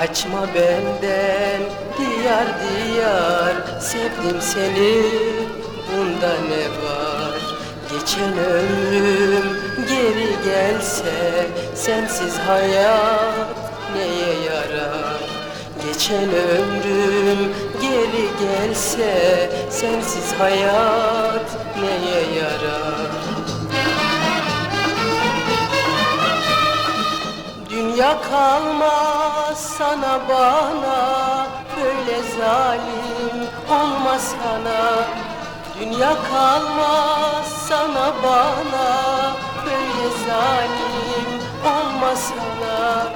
Kaçma benden diyar diyar Sevdim seni bunda ne var? Geçen ömrüm geri gelse Sensiz hayat neye yarar? Geçen ömrüm geri gelse Sensiz hayat neye yarar Dünya kalmaz sana bana Böyle zalim olma sana. Dünya kalmaz sana bana Böyle zalim olma sana.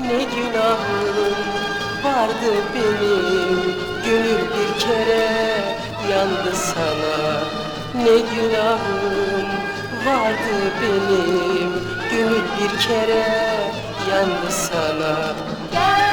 Ne günahım vardı benim Gönül bir kere yandı sana. Ne günahım vardı benim Gönül bir kere yandı sana. Gel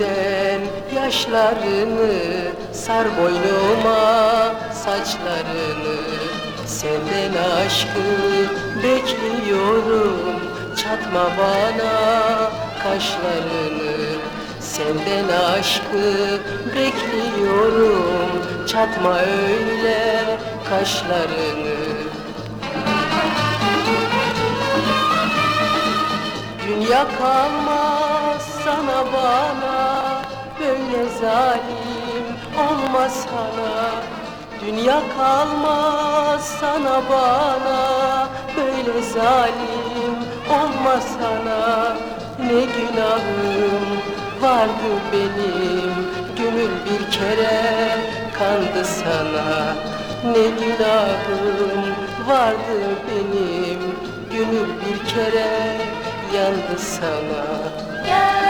gözünden yaşlarını Sar boynuma saçlarını Senden aşkı bekliyorum. Çatma bana kaşlarını Senden aşkı bekliyorum. Çatma öyle kaşlarını. Dünya kalmaz sana Böyle zalim olma sana. Dünya kalmaz sana bana. Böyle zalim olma sana. Ne günahım vardı benim. Gönül bir kere kandı sana. Ne günahım vardı benim. Gönül bir kere yandı sana. Gel